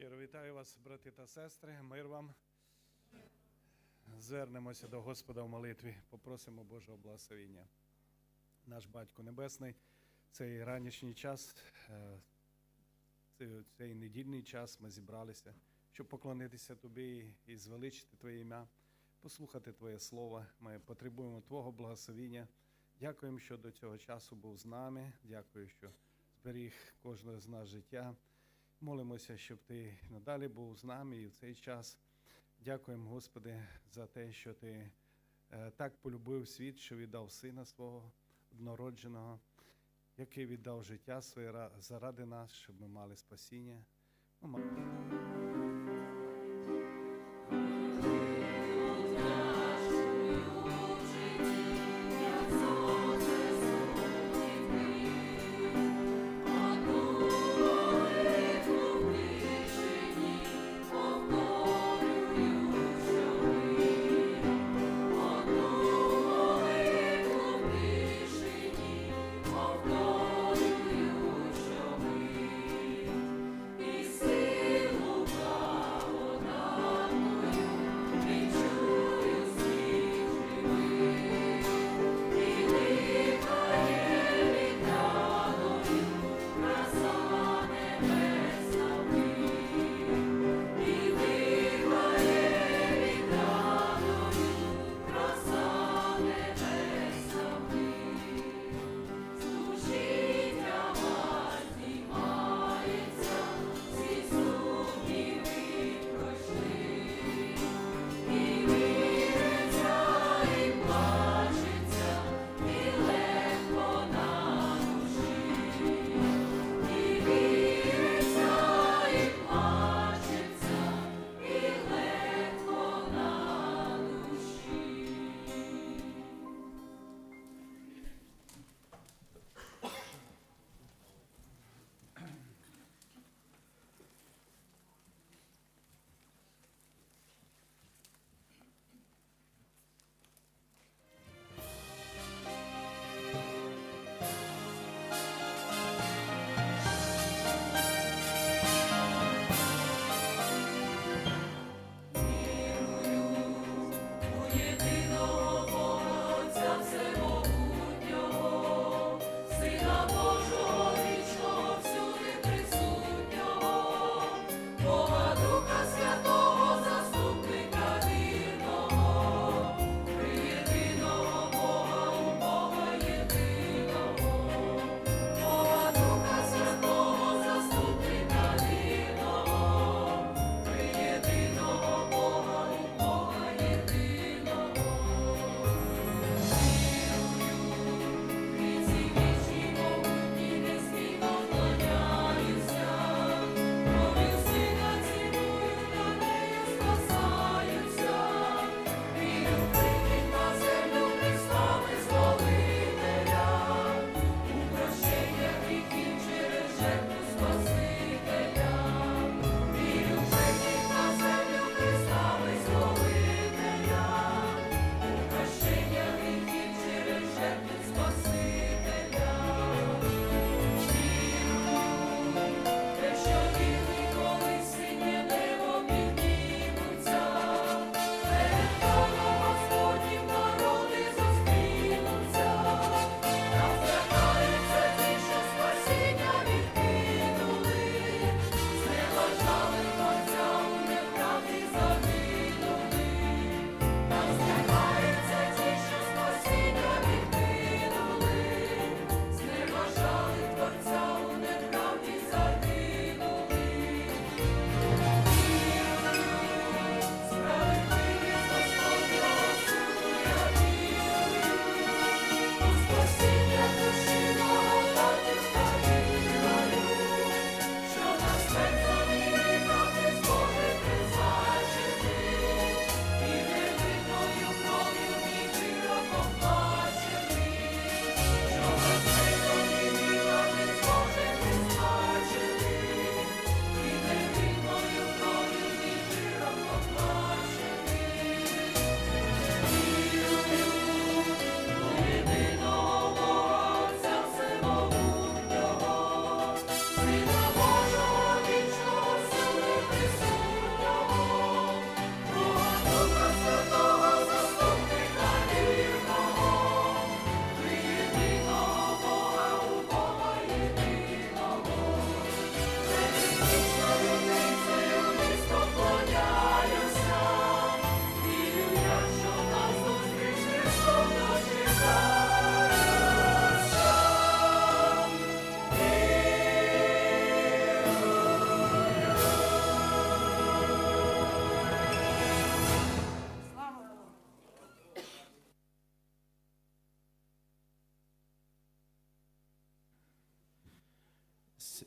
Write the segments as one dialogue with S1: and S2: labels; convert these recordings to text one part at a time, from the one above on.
S1: Щиро вітаю вас, брати та сестри. Мир вам. Звернемося до Господа в молитві, попросимо Божого благословення. Наш Батько Небесний, цей ранішній час, е, цей, недільний час ми зібралися, щоб поклонитися Тобі і звеличити Твоє ім'я, послухати Твоє Слово. Ми потребуємо Твого благословення. Дякуємо, що до цього часу був з нами. Дякую, що зберіг кожного з нас життя. Молимося, щоб ти надалі був з нами і в цей час. Дякуємо, Господи, за те, що ти е, так полюбив світ, що віддав сина свого однородженого, який віддав життя своє заради нас, щоб ми мали спасіння. Ми ма-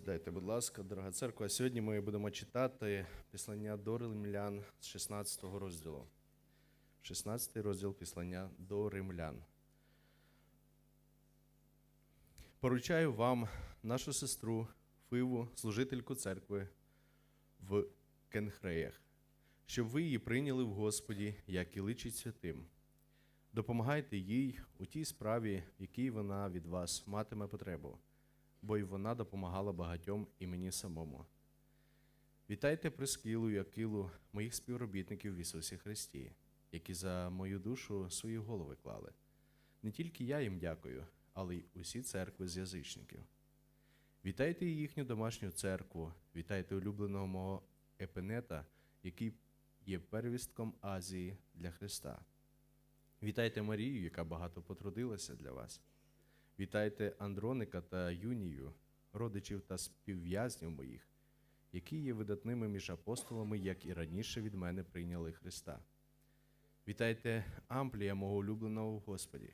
S2: Сідайте, будь ласка, дорога церква. Сьогодні ми будемо читати післання до римлян з 16 розділу. 16 розділ післання до римлян. Поручаю вам нашу сестру Фиву, служительку церкви в Кенхреях, щоб ви її прийняли в Господі, як і личить святим. Допомагайте їй у тій справі, в якій вона від вас матиме потребу бо й вона допомагала багатьом і мені самому. Вітайте Прискілу і Акилу, моїх співробітників в Ісусі Христі, які за мою душу свої голови клали. Не тільки я їм дякую, але й усі церкви з язичників. Вітайте і їхню домашню церкву, вітайте улюбленого мого Епенета, який є первістком Азії для Христа. Вітайте Марію, яка багато потрудилася для вас. Вітайте Андроника та Юнію, родичів та співв'язнів моїх, які є видатними між апостолами, як і раніше від мене прийняли Христа. Вітайте Амплія, мого улюбленого в Господі.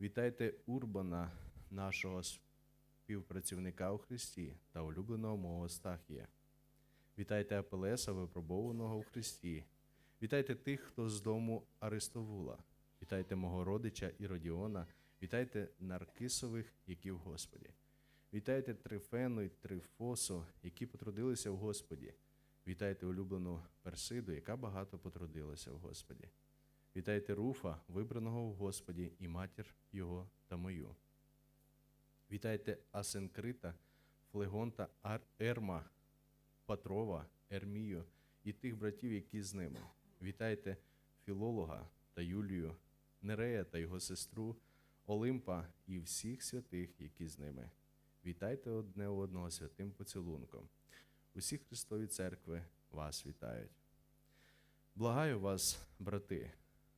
S2: Вітайте Урбана, нашого співпрацівника у Христі та улюбленого мого Стахія. Вітайте Апелеса, випробованого у Христі. Вітайте тих, хто з дому Аристовула. Вітайте мого родича Іродіона. Вітайте Наркисових, які в Господі. Вітайте Трифену і Трифосу, які потрудилися в Господі. Вітайте улюблену Персиду, яка багато потрудилася в Господі. Вітайте Руфа, вибраного в Господі, і матір його та мою. Вітайте Асенкрита, Флегонта, Ерма, Патрова, Ермію і тих братів, які з ними. Вітайте Філолога та Юлію, Нерея та його сестру. Олимпа і всіх святих, які з ними. Вітайте одне одного святим поцілунком. Усі Христові церкви вас вітають. Благаю вас, брати,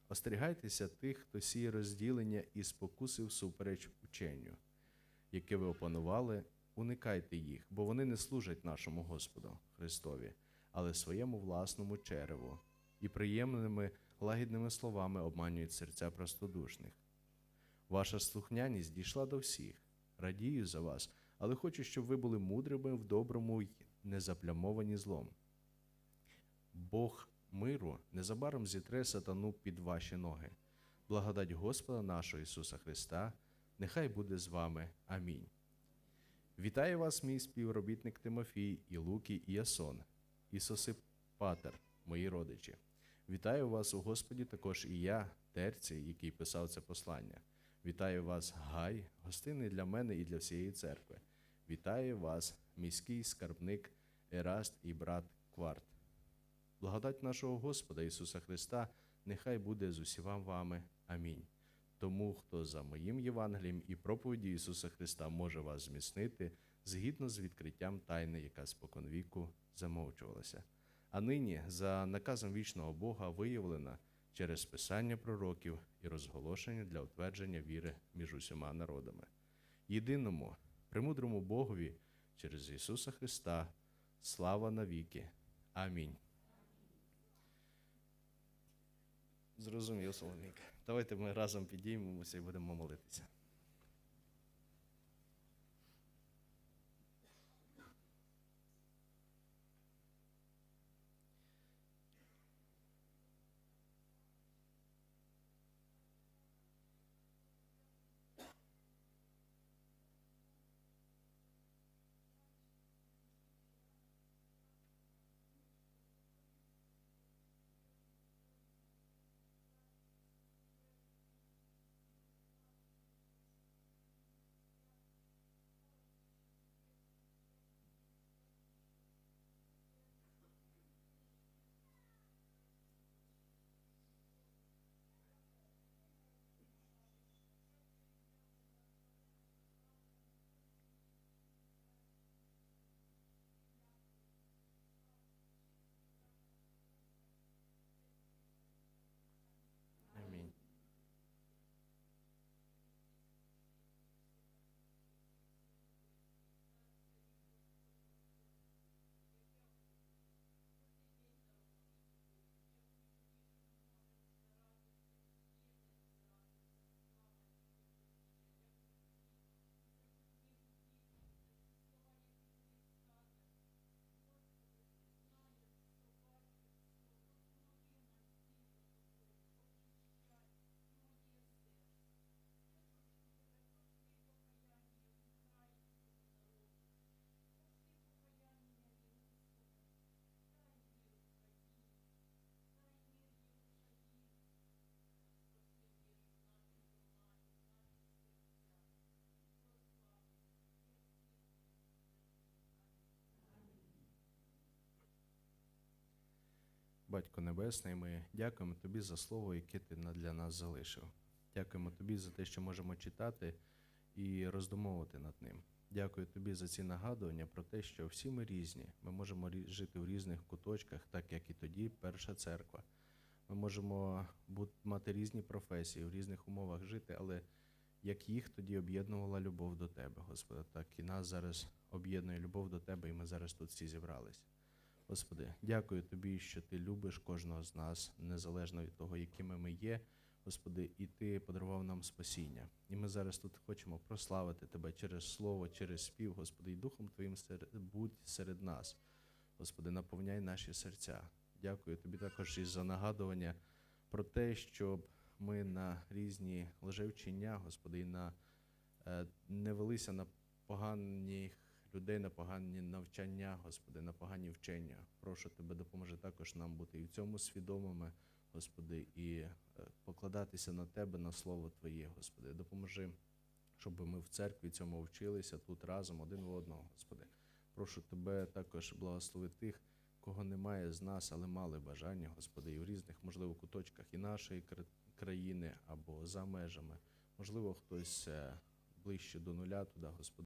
S2: остерігайтеся тих, хто сіє розділення і спокуси всупереч ученню, яке ви опанували, уникайте їх, бо вони не служать нашому Господу Христові, але своєму власному череву і приємними лагідними словами обманюють серця простодушних. Ваша слухняність дійшла до всіх. Радію за вас, але хочу, щоб ви були мудрими в доброму й не заплямовані злом. Бог миру незабаром зітре сатану під ваші ноги. Благодать Господа нашого Ісуса Христа, нехай буде з вами. Амінь. Вітаю вас, мій співробітник Тимофій, і Луки, і Ясон, і Сосипатер, мої родичі. Вітаю вас у Господі також і я, Терці, який писав це послання. Вітаю вас, Гай, гостинний для мене і для всієї церкви. Вітаю вас, міський скарбник Ераст і брат Кварт. Благодать нашого Господа Ісуса Христа нехай буде з усіма вами. Амінь. Тому, хто за моїм Євангелієм і проповіді Ісуса Христа може вас зміцнити згідно з відкриттям тайни, яка споконвіку замовчувалася. А нині, за наказом вічного Бога, виявлена через писання пророків і розголошення для утвердження віри між усіма народами. Єдиному, премудрому Богові через Ісуса Христа, слава навіки. Амінь. Зрозумів, Соломік. Давайте ми разом підіймемося і будемо молитися. Батько Небесний, ми дякуємо Тобі за слово, яке ти для нас залишив. Дякуємо Тобі за те, що можемо читати і роздумовувати над ним. Дякую тобі за ці нагадування про те, що всі ми різні. Ми можемо жити в різних куточках, так як і тоді перша церква. Ми можемо мати різні професії, в різних умовах жити, але як їх тоді об'єднувала любов до тебе, Господи, так і нас зараз об'єднує любов до тебе, і ми зараз тут всі зібрались. Господи, дякую тобі, що ти любиш кожного з нас, незалежно від того, якими ми є. Господи, і Ти подарував нам спасіння. І ми зараз тут хочемо прославити Тебе через слово, через спів, Господи, і Духом Твоїм сер- будь серед нас. Господи, наповняй наші серця. Дякую Тобі також і за нагадування про те, щоб ми на різні лжевчення, Господи, і на е, не велися на поганих людей, на погані навчання, Господи, на погані вчення. Прошу Тебе, допоможи також нам бути і в цьому свідомими. Господи, і е, покладатися на Тебе, на Слово Твоє, Господи. Допоможи, щоб ми в церкві цьому вчилися тут разом, один в одного, Господи. Прошу Тебе також благослови тих, кого немає з нас, але мали бажання, Господи, і в різних, можливо, куточках і нашої країни або за межами. Можливо, хтось е, ближче до нуля туди, Господи.